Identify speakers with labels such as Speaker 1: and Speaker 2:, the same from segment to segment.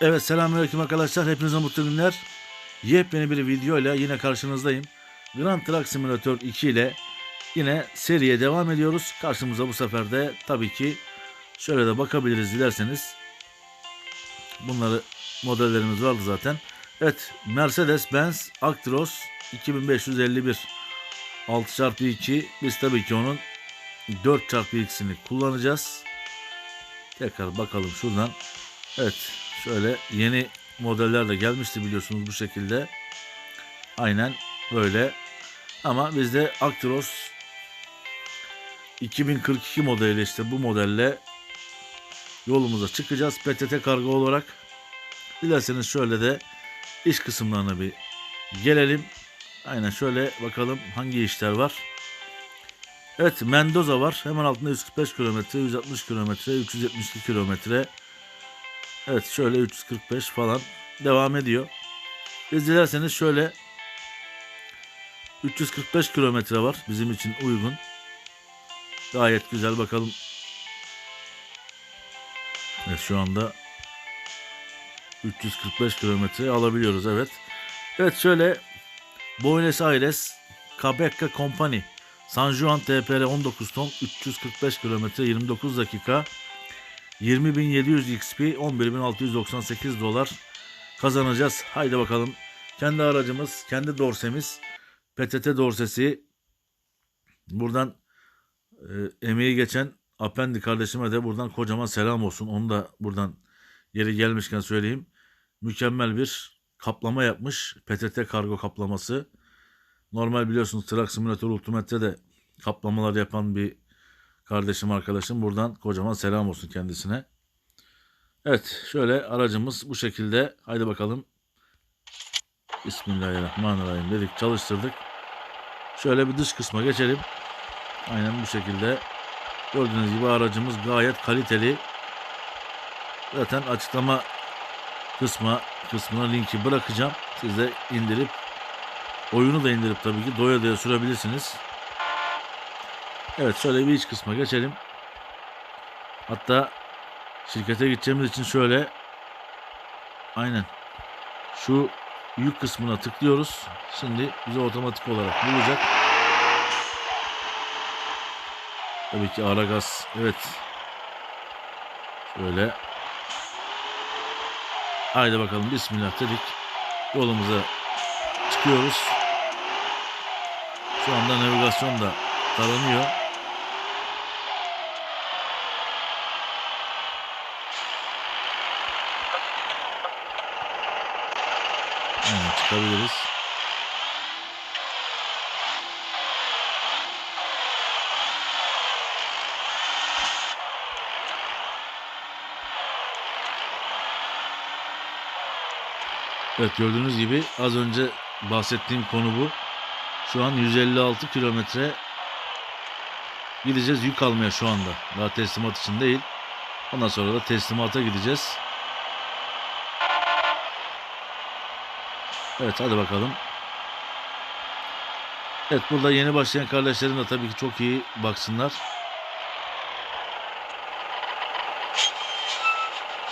Speaker 1: Evet selamünaleyküm arkadaşlar. Hepinize mutlu günler. Yepyeni bir video ile yine karşınızdayım. Grand Truck Simulator 2 ile yine seriye devam ediyoruz. Karşımıza bu sefer de tabii ki şöyle de bakabiliriz dilerseniz. Bunları modellerimiz vardı zaten. Evet Mercedes-Benz Actros 2551 6x2 biz tabii ki onun 4x2'sini kullanacağız. Tekrar bakalım şuradan. Evet şöyle yeni modeller de gelmişti biliyorsunuz bu şekilde. Aynen böyle. Ama bizde Actros 2042 modeli işte bu modelle yolumuza çıkacağız PTT kargo olarak. Dilerseniz şöyle de iş kısımlarına bir gelelim. Aynen şöyle bakalım hangi işler var. Evet Mendoza var. Hemen altında 145 kilometre, 160 kilometre, 372 kilometre. Evet şöyle 345 falan devam ediyor. Biz dilerseniz şöyle 345 kilometre var bizim için uygun. Gayet güzel bakalım. Evet şu anda 345 kilometre alabiliyoruz evet. Evet şöyle Buenos Aires Cabecca Company San Juan TPR 19 ton 345 kilometre 29 dakika 20.700 XP 11.698 dolar kazanacağız. Haydi bakalım. Kendi aracımız, kendi dorsemiz, PTT dorsesi. Buradan e, emeği geçen Apendi kardeşime de buradan kocaman selam olsun. Onu da buradan yeri gelmişken söyleyeyim. Mükemmel bir kaplama yapmış. PTT kargo kaplaması. Normal biliyorsunuz Truck Simulator Ultimate'de de kaplamalar yapan bir kardeşim arkadaşım. Buradan kocaman selam olsun kendisine. Evet şöyle aracımız bu şekilde. Haydi bakalım. Bismillahirrahmanirrahim dedik çalıştırdık. Şöyle bir dış kısma geçelim. Aynen bu şekilde. Gördüğünüz gibi aracımız gayet kaliteli. Zaten açıklama kısma kısmına linki bırakacağım. Siz de indirip oyunu da indirip tabii ki doya doya sürebilirsiniz. Evet şöyle bir iç kısma geçelim. Hatta şirkete gideceğimiz için şöyle aynen şu yük kısmına tıklıyoruz. Şimdi bize otomatik olarak bulacak. Tabii ki ara gaz. Evet. Şöyle. Haydi bakalım bismillah dedik. Yolumuza çıkıyoruz. Şu anda navigasyon da taranıyor. Aynen çıkabiliriz. Evet gördüğünüz gibi az önce bahsettiğim konu bu. Şu an 156 kilometre gideceğiz yük almaya şu anda. Daha teslimat için değil. Ondan sonra da teslimata gideceğiz. Evet hadi bakalım. Evet burada yeni başlayan kardeşlerim de tabii ki çok iyi baksınlar.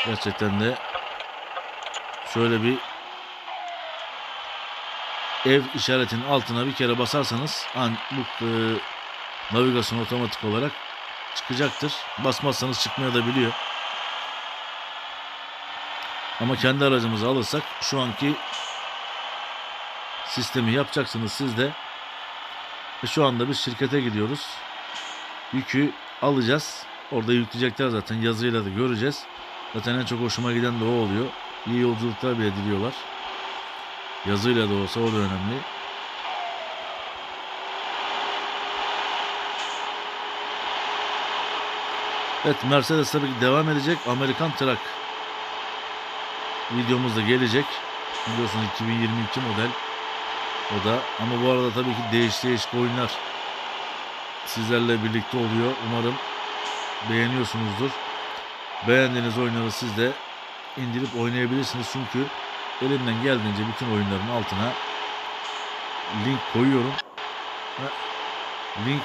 Speaker 1: Gerçekten de şöyle bir ev işaretinin altına bir kere basarsanız an, bu e, navigasyon otomatik olarak çıkacaktır. Basmazsanız çıkmaya da biliyor. Ama kendi aracımızı alırsak şu anki sistemi yapacaksınız siz de. Ve şu anda biz şirkete gidiyoruz. Yükü alacağız. Orada yükleyecekler zaten yazıyla da göreceğiz. Zaten en çok hoşuma giden de o oluyor. İyi yolculuklar bile diliyorlar. Yazıyla da olsa o da önemli. Evet Mercedes tabii ki devam edecek. Amerikan Truck videomuz da gelecek. Biliyorsunuz 2022 model. O da ama bu arada tabii ki değişik değişik oyunlar sizlerle birlikte oluyor. Umarım beğeniyorsunuzdur. Beğendiğiniz oyunları siz de indirip oynayabilirsiniz. Çünkü elimden geldiğince bütün oyunların altına link koyuyorum. Link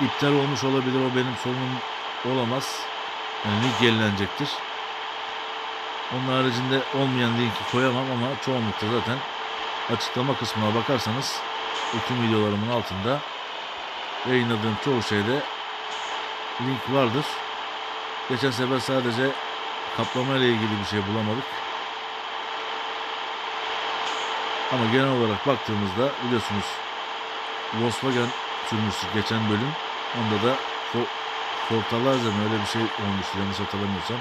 Speaker 1: iptal olmuş olabilir. O benim sorunum olamaz. Yani link yenilenecektir. Onun haricinde olmayan linki koyamam ama çoğunlukta zaten açıklama kısmına bakarsanız bütün videolarımın altında yayınladığım çoğu şeyde link vardır. Geçen sefer sadece kaplama ile ilgili bir şey bulamadık. Ama genel olarak baktığımızda biliyorsunuz Volkswagen sürmüştük geçen bölüm. Onda da Fo- Fortaleza mı öyle bir şey olmuştu yanlış hatırlamıyorsam.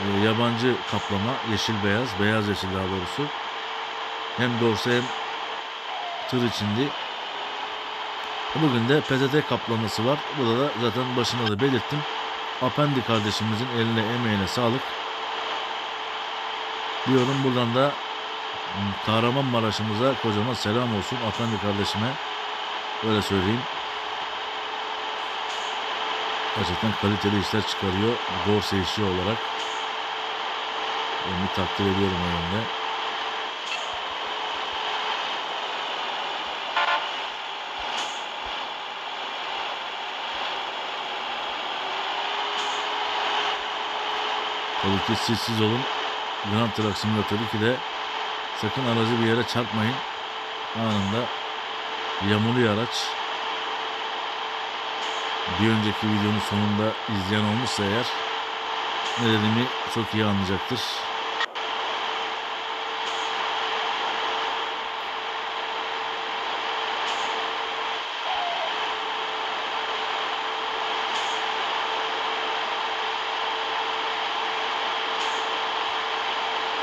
Speaker 1: Ee, yabancı kaplama yeşil beyaz, beyaz yeşil daha doğrusu. Hem dorsa hem tır içindi. Bugün de PTT kaplaması var. Burada da zaten başında da belirttim. Apendi kardeşimizin eline emeğine sağlık. Diyorum buradan da Kahramanmaraş'ımıza kocaman selam olsun Apendi kardeşime. Öyle söyleyeyim. Gerçekten kaliteli işler çıkarıyor. Dorse işi olarak. Onu takdir ediyorum o yönde. Tabii ki siz siz olun. Grand Truck Simulator 2'de sakın aracı bir yere çarpmayın. Anında yamuluyor araç. Bir önceki videonun sonunda izleyen olmuşsa eğer ne dediğimi çok iyi anlayacaktır.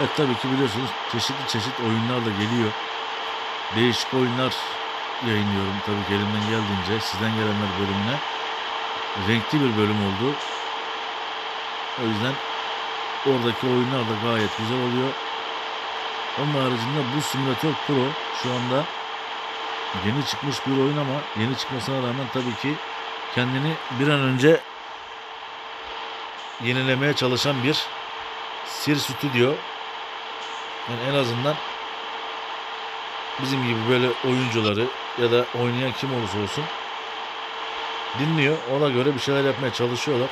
Speaker 1: Evet tabii ki biliyorsunuz çeşitli çeşit oyunlar da geliyor. Değişik oyunlar yayınlıyorum tabii ki elimden geldiğince sizden gelenler bölümüne. Renkli bir bölüm oldu. O yüzden oradaki oyunlar da gayet güzel oluyor. Onun haricinde bu simülatör pro şu anda yeni çıkmış bir oyun ama yeni çıkmasına rağmen tabii ki kendini bir an önce yenilemeye çalışan bir Sir Studio. Yani en azından bizim gibi böyle oyuncuları ya da oynayan kim olursa olsun dinliyor. Ona göre bir şeyler yapmaya çalışıyorlar.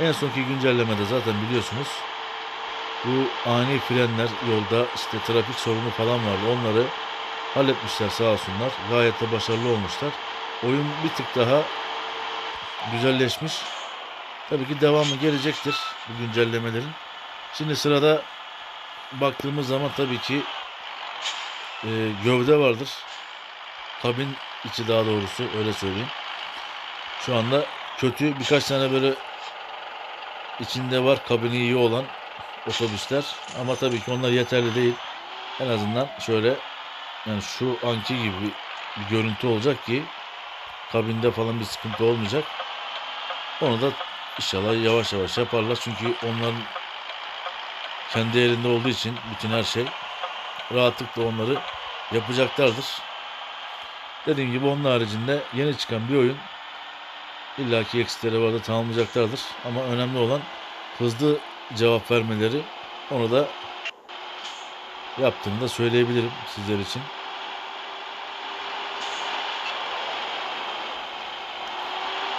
Speaker 1: En sonki güncellemede zaten biliyorsunuz bu ani frenler yolda işte trafik sorunu falan vardı. Onları halletmişler sağ olsunlar. Gayet de başarılı olmuşlar. Oyun bir tık daha güzelleşmiş. Tabii ki devamı gelecektir bu güncellemelerin. Şimdi sırada baktığımız zaman tabii ki e, gövde vardır. Kabin içi daha doğrusu öyle söyleyeyim. Şu anda kötü birkaç tane böyle içinde var kabini iyi olan otobüsler ama tabii ki onlar yeterli değil. En azından şöyle yani şu anki gibi bir, görüntü olacak ki kabinde falan bir sıkıntı olmayacak. Onu da inşallah yavaş yavaş yaparlar çünkü onların kendi elinde olduğu için bütün her şey rahatlıkla onları yapacaklardır. Dediğim gibi onun haricinde yeni çıkan bir oyun illaki eksileri vardı tamamlayacaklardır. Ama önemli olan hızlı cevap vermeleri. Onu da yaptığını da söyleyebilirim sizler için.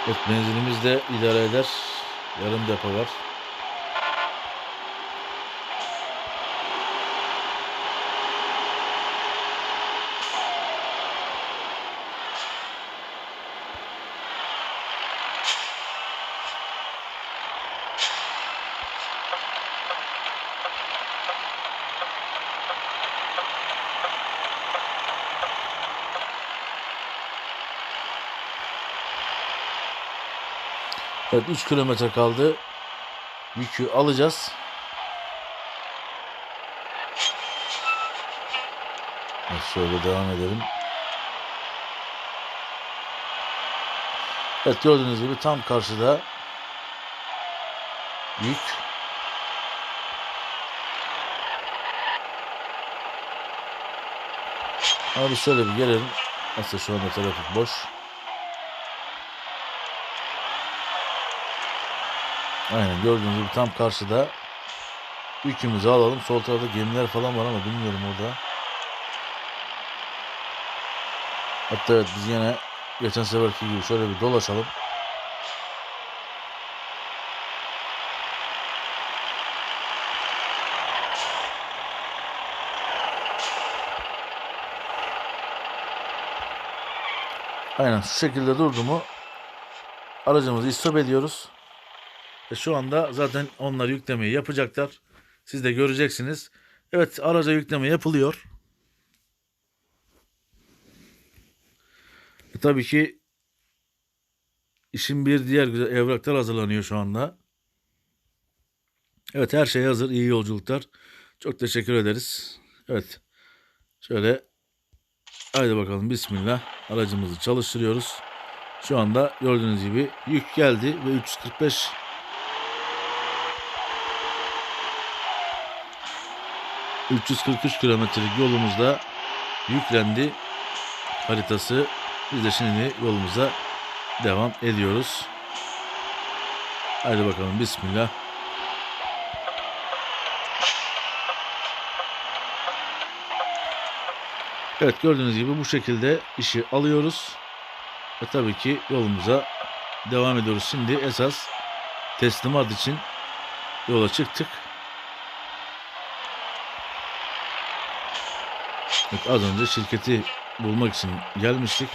Speaker 1: Evet benzinimiz de idare eder. Yarım depo var. Evet 3 kilometre kaldı. Yükü alacağız. Evet, şöyle devam edelim. Evet gördüğünüz gibi tam karşıda yük. Ama biz şöyle bir gelelim. Aslında şu anda trafik boş. Aynen gördüğünüz gibi tam karşıda yükümüzü alalım. Sol tarafta gemiler falan var ama bilmiyorum orada. Hatta evet biz yine geçen seferki gibi şöyle bir dolaşalım. Aynen şu şekilde durdu mu aracımızı istop ediyoruz. Ve şu anda zaten onlar yüklemeyi yapacaklar. Siz de göreceksiniz. Evet araca yükleme yapılıyor. E, tabii ki işin bir diğer güzel evraklar hazırlanıyor şu anda. Evet her şey hazır. İyi yolculuklar. Çok teşekkür ederiz. Evet. Şöyle haydi bakalım bismillah. Aracımızı çalıştırıyoruz. Şu anda gördüğünüz gibi yük geldi ve 345 343 kilometrelik yolumuzda yüklendi haritası. Biz de şimdi yolumuza devam ediyoruz. Haydi bakalım bismillah. Evet gördüğünüz gibi bu şekilde işi alıyoruz. Ve tabii ki yolumuza devam ediyoruz. Şimdi esas teslimat için yola çıktık. Evet, az önce şirketi bulmak için gelmiştik.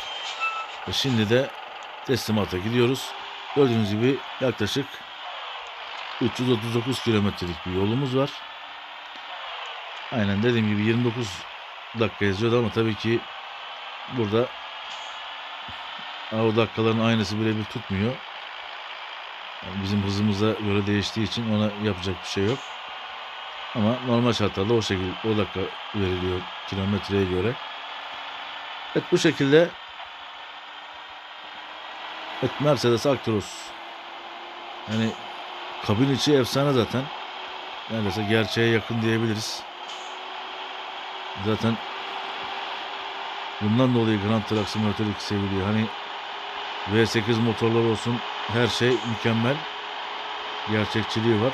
Speaker 1: Ve şimdi de teslimata gidiyoruz. Gördüğünüz gibi yaklaşık 339 kilometrelik bir yolumuz var. Aynen dediğim gibi 29 dakika yazıyordu ama tabii ki burada o dakikaların aynısı birebir tutmuyor. Yani bizim hızımıza göre değiştiği için ona yapacak bir şey yok. Ama normal şartlarda o şekilde o dakika veriliyor kilometreye göre. Evet bu şekilde Evet Mercedes Actros yani kabin içi efsane zaten. Neredeyse gerçeğe yakın diyebiliriz. Zaten bundan dolayı Grand Truck Simulator 2 seviliyor. Hani V8 motorlar olsun her şey mükemmel. Gerçekçiliği var.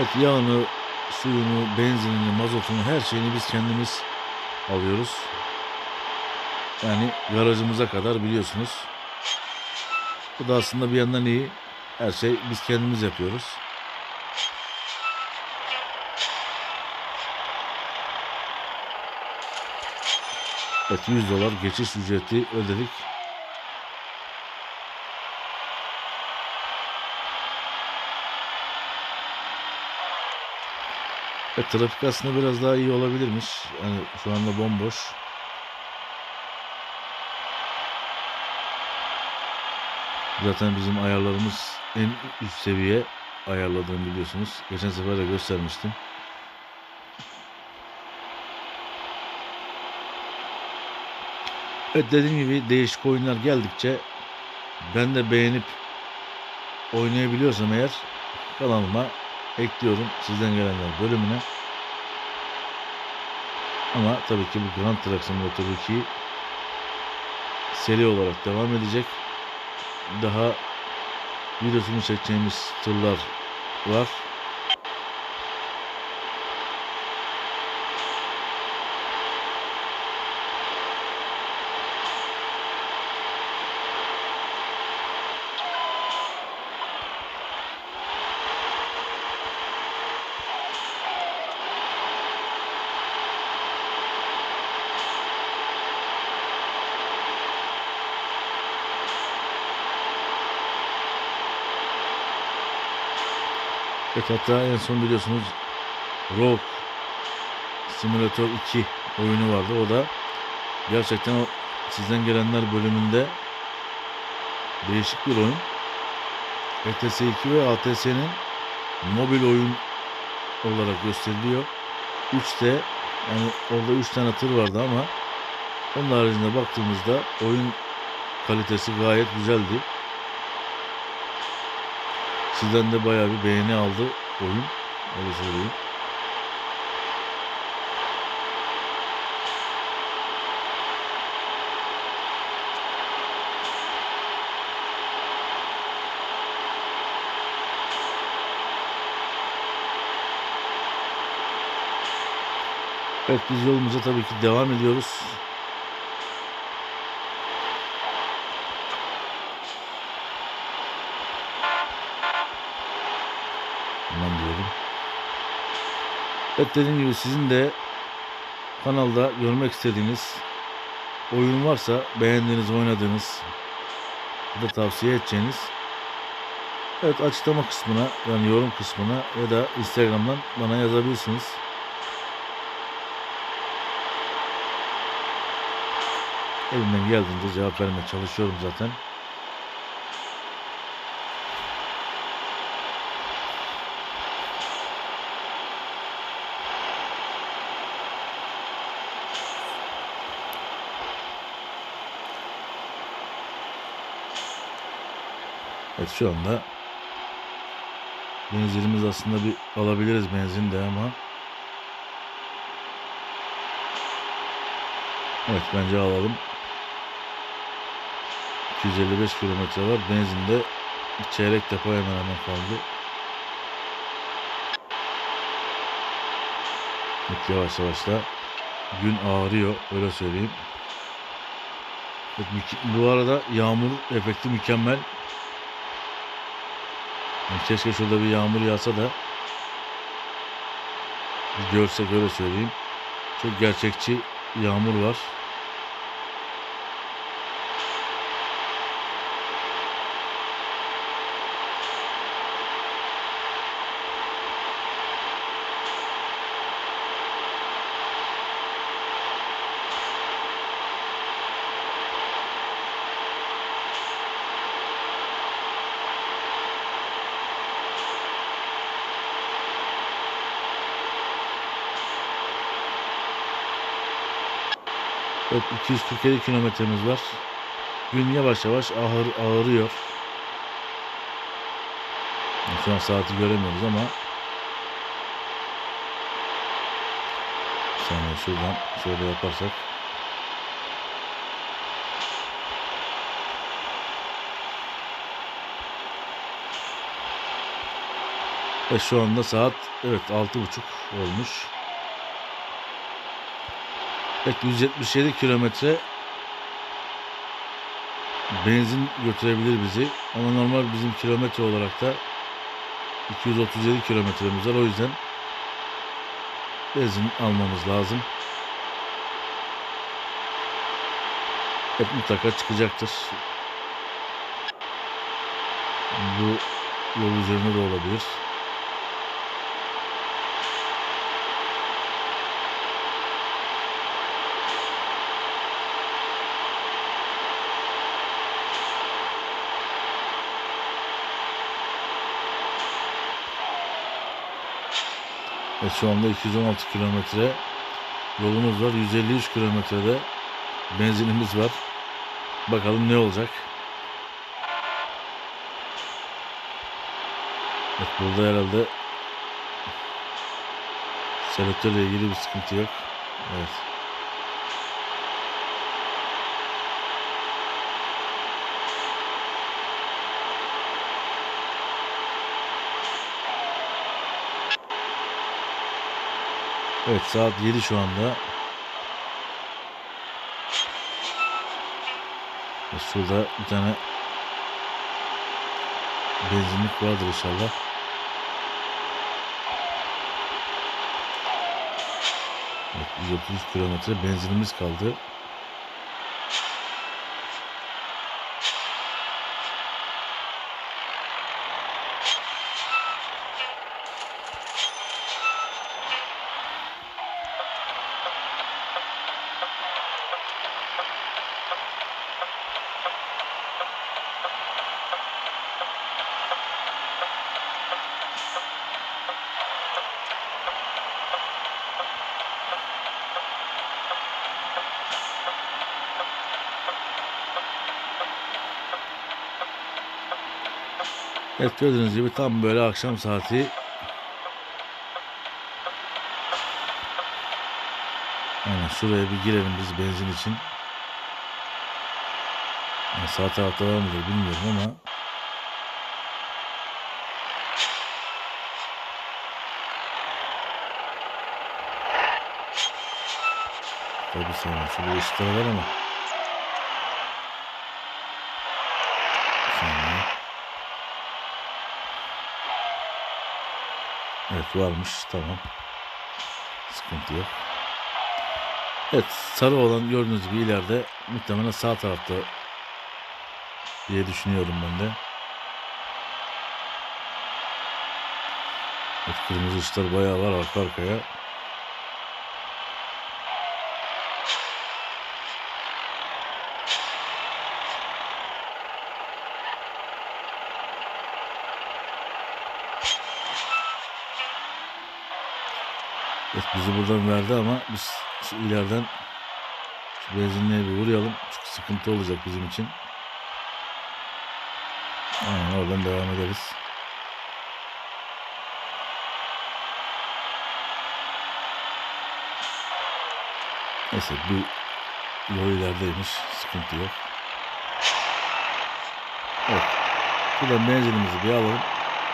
Speaker 1: Evet yağını, suyunu, benzinini, mazotunu her şeyini biz kendimiz alıyoruz. Yani garajımıza kadar biliyorsunuz. Bu da aslında bir yandan iyi. Her şey biz kendimiz yapıyoruz. Evet 100 dolar geçiş ücreti ödedik. Evet, trafik aslında biraz daha iyi olabilirmiş. Yani şu anda bomboş. Zaten bizim ayarlarımız en üst seviye ayarladığım biliyorsunuz. Geçen sefer de göstermiştim. Evet dediğim gibi değişik oyunlar geldikçe ben de beğenip oynayabiliyorsam eğer kanalıma ekliyorum sizden gelenler bölümüne. Ama tabii ki bu Grand Truck Simulator 2 seri olarak devam edecek. Daha videosunu çekeceğimiz tırlar var. Evet hatta en son biliyorsunuz Rogue Simulator 2 oyunu vardı. O da gerçekten o sizden gelenler bölümünde değişik bir oyun. ETS 2 ve ATS'nin mobil oyun olarak gösteriliyor. 3'te yani orada 3 tane tır vardı ama onun haricinde baktığımızda oyun kalitesi gayet güzeldi. Sizden de bayağı bir beğeni aldı oyun. Öyle söyleyeyim. Evet biz yolumuza tabii ki devam ediyoruz. Aman diyorum. Evet dediğim gibi sizin de kanalda görmek istediğiniz oyun varsa beğendiğiniz, oynadığınız ya da tavsiye edeceğiniz evet açıklama kısmına yani yorum kısmına ya da Instagram'dan bana yazabilirsiniz. Elimden geldiğince cevap vermeye çalışıyorum zaten. Evet şu anda benzinimiz aslında bir alabiliriz benzin de ama Evet bence alalım. 255 kilometre var. Benzinde çeyrek depo hemen hemen kaldı. Evet, yavaş yavaş da gün ağrıyor öyle söyleyeyim. Evet, bu arada yağmur efekti mükemmel. Keşke şurada bir yağmur yağsa da görsek öyle söyleyeyim. Çok gerçekçi yağmur var. Evet 247 kilometremiz var. Gün yavaş yavaş ağır, ağırıyor. Şu an saati göremiyoruz ama saniye şuradan şöyle yaparsak ve şu anda saat evet 6.30 olmuş. Evet 177 kilometre benzin götürebilir bizi. Ama normal bizim kilometre olarak da 237 kilometremiz var. O yüzden benzin almamız lazım. Evet mutlaka çıkacaktır. Bu yol üzerinde de olabilir. Evet şu anda 216 kilometre yolumuz var. 153 kilometrede benzinimiz var. Bakalım ne olacak. Evet burada herhalde selektörle ilgili bir sıkıntı yok. Evet. Evet saat 7 şu anda. Ve Şurada bir tane benzinlik vardır inşallah. Evet, 133 kilometre benzinimiz kaldı. Gördüğünüz gibi tam böyle akşam saati. Aynen şuraya bir girelim biz benzin için. Yani sağ tarafta var mıdır bilmiyorum ama. Tabii sonra şurada ışıklar var ama. Varmış tamam. Sıkıntı yok. Evet sarı olan gördüğünüz gibi ileride muhtemelen sağ tarafta diye düşünüyorum ben de. Evet, kırmızı ışıklar bayağı var arka arkaya. Evet, bizi buradan verdi ama biz şu ileriden şu benzinliğe bir uğrayalım. Çünkü sıkıntı olacak bizim için. Aynen oradan devam ederiz. Neyse bir yol ilerideymiş. Sıkıntı yok. Evet. Buradan benzinimizi bir alalım.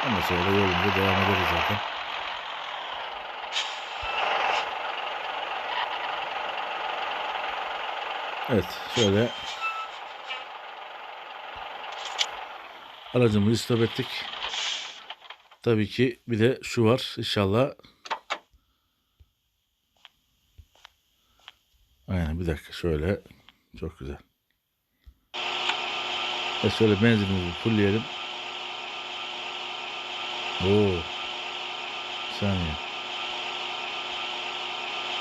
Speaker 1: Ondan sonra da yolumuza devam ederiz zaten. Evet şöyle aracımızı stop ettik. Tabii ki bir de şu var inşallah. Aynen bir dakika şöyle çok güzel. Evet şöyle benzinimizi fullleyelim. Oo. Saniye.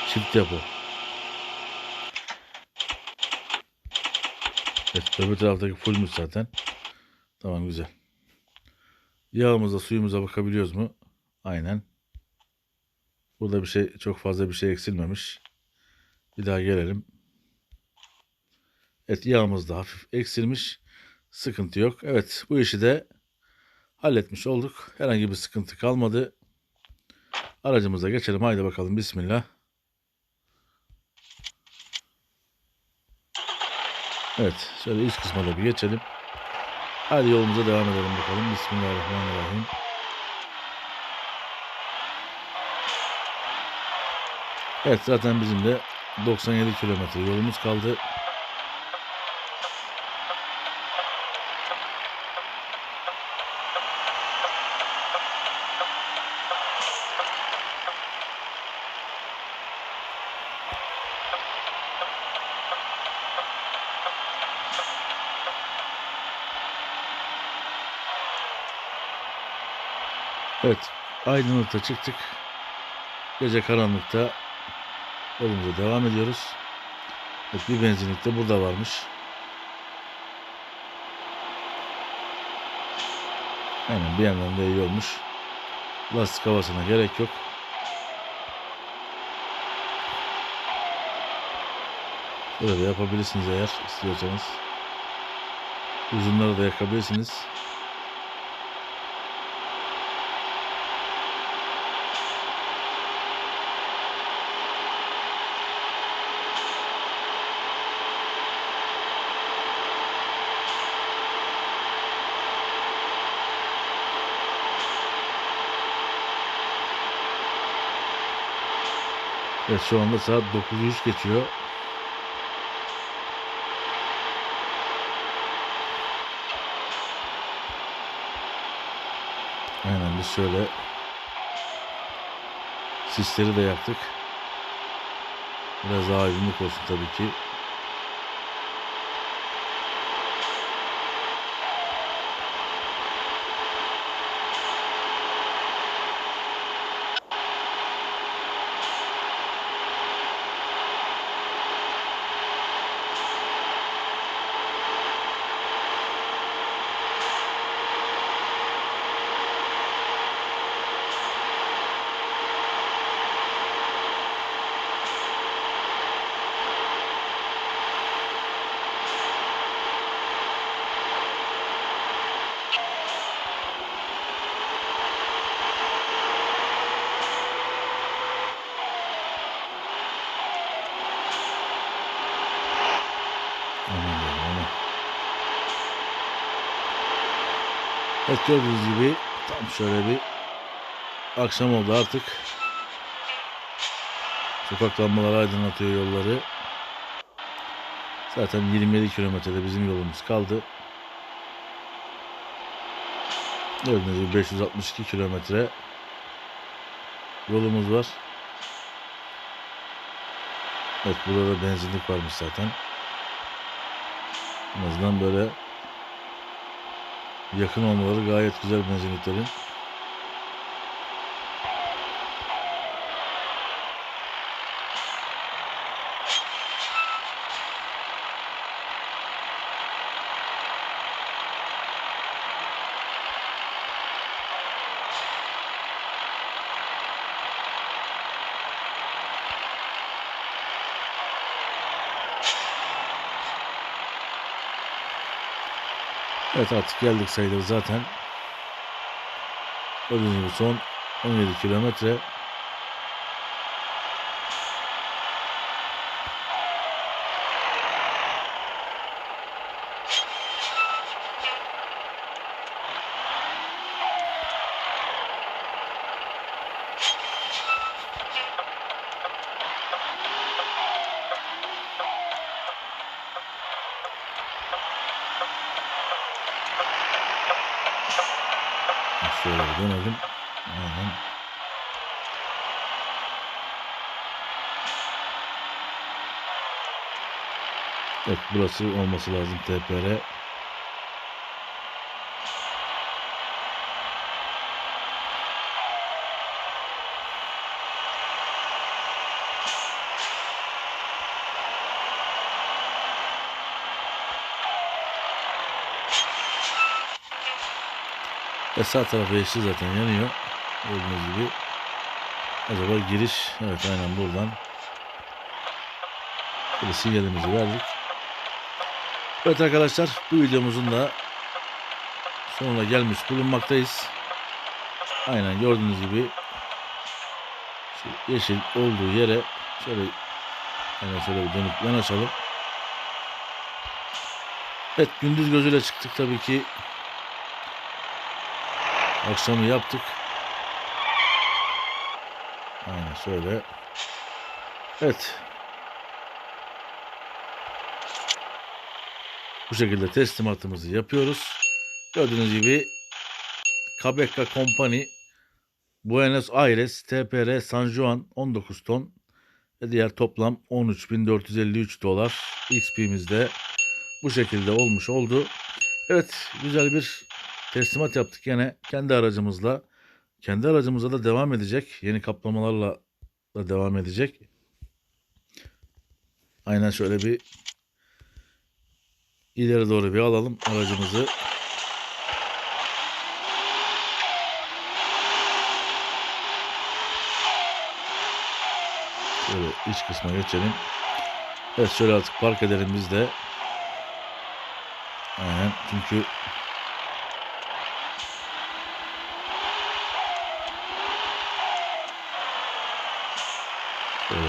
Speaker 1: Çift depo. Evet öbür taraftaki fullmüş zaten. Tamam güzel. Yağımıza suyumuza bakabiliyoruz mu? Aynen. Burada bir şey çok fazla bir şey eksilmemiş. Bir daha gelelim. Evet yağımız da hafif eksilmiş. Sıkıntı yok. Evet bu işi de halletmiş olduk. Herhangi bir sıkıntı kalmadı. Aracımıza geçelim. Haydi bakalım. Bismillah. Evet. Şöyle iç kısma da bir geçelim. Hadi yolumuza devam edelim bakalım. Bismillahirrahmanirrahim. Evet zaten bizim de 97 kilometre yolumuz kaldı. Evet aydınlıkta çıktık. Gece karanlıkta yolumuza devam ediyoruz. Evet, bir benzinlik de burada varmış. Aynen bir yandan da iyi olmuş. Lastik havasına gerek yok. Böyle yapabilirsiniz eğer istiyorsanız. Uzunları da yakabilirsiniz. Evet şu anda saat 9.03 geçiyor. Aynen biz şöyle sisleri de yaktık. Biraz daha olsun tabii ki. Evet gördüğünüz gibi tam şöyle bir akşam oldu artık. Sokak lambaları aydınlatıyor yolları. Zaten 27 kilometrede bizim yolumuz kaldı. Gördüğünüz gibi 562 kilometre yolumuz var. Evet burada da benzinlik varmış zaten. En azından böyle yakın olmaları gayet güzel benzinliklerin. Evet artık geldik sayılır zaten. Gördüğünüz gibi son 17 kilometre. Şöyle dönelim. Aynen. Evet burası olması lazım TPR. Sağ tarafı yeşil zaten yanıyor. Gördüğünüz gibi. Acaba giriş. Evet aynen buradan. Böyle sinyalimizi verdik. Evet arkadaşlar bu videomuzun da sonuna gelmiş bulunmaktayız. Aynen gördüğünüz gibi yeşil olduğu yere şöyle hemen şöyle bir dönüp yanaşalım. Evet gündüz gözüyle çıktık tabii ki Akşamı yaptık. Aynen şöyle. Evet. Bu şekilde teslimatımızı yapıyoruz. Gördüğünüz gibi Kabeka Company Buenos Aires TPR San Juan 19 ton ve diğer toplam 13.453 dolar XP'mizde bu şekilde olmuş oldu. Evet güzel bir teslimat yaptık yine kendi aracımızla. Kendi aracımızla da devam edecek. Yeni kaplamalarla da devam edecek. Aynen şöyle bir ileri doğru bir alalım aracımızı. Şöyle iç kısma geçelim. Evet şöyle artık park edelim biz de. Aynen çünkü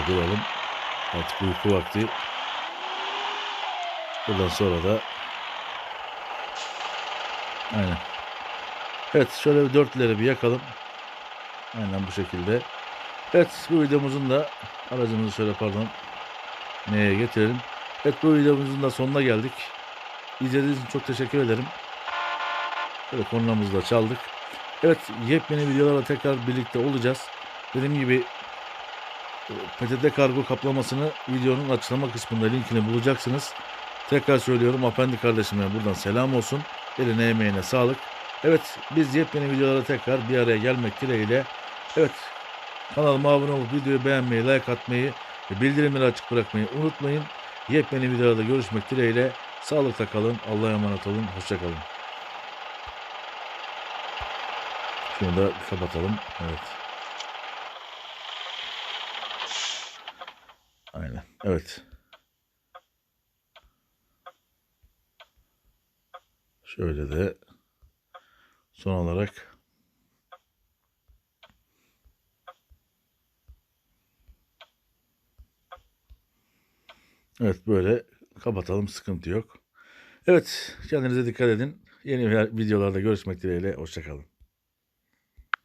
Speaker 1: duralım. Artık uyku vakti. Buradan sonra da Aynen. Evet şöyle bir dörtleri bir yakalım. Aynen bu şekilde. Evet bu videomuzun da aracımızı şöyle pardon neye getirelim. Evet bu videomuzun da sonuna geldik. İzlediğiniz için çok teşekkür ederim. Böyle konularımızı da çaldık. Evet yepyeni videolarla tekrar birlikte olacağız. Dediğim gibi PTT kargo kaplamasını videonun açıklama kısmında linkini bulacaksınız. Tekrar söylüyorum Apendi kardeşime buradan selam olsun. Eline emeğine sağlık. Evet biz yepyeni videolara tekrar bir araya gelmek dileğiyle. Evet kanalıma abone olup videoyu beğenmeyi, like atmayı ve bildirimleri açık bırakmayı unutmayın. Yepyeni videolarda görüşmek dileğiyle. Sağlıkla kalın. Allah'a emanet olun. Hoşçakalın. Şunu da kapatalım. Evet. Aynen. Evet. Şöyle de son olarak Evet böyle kapatalım sıkıntı yok. Evet kendinize dikkat edin. Yeni videolarda görüşmek dileğiyle. Hoşçakalın.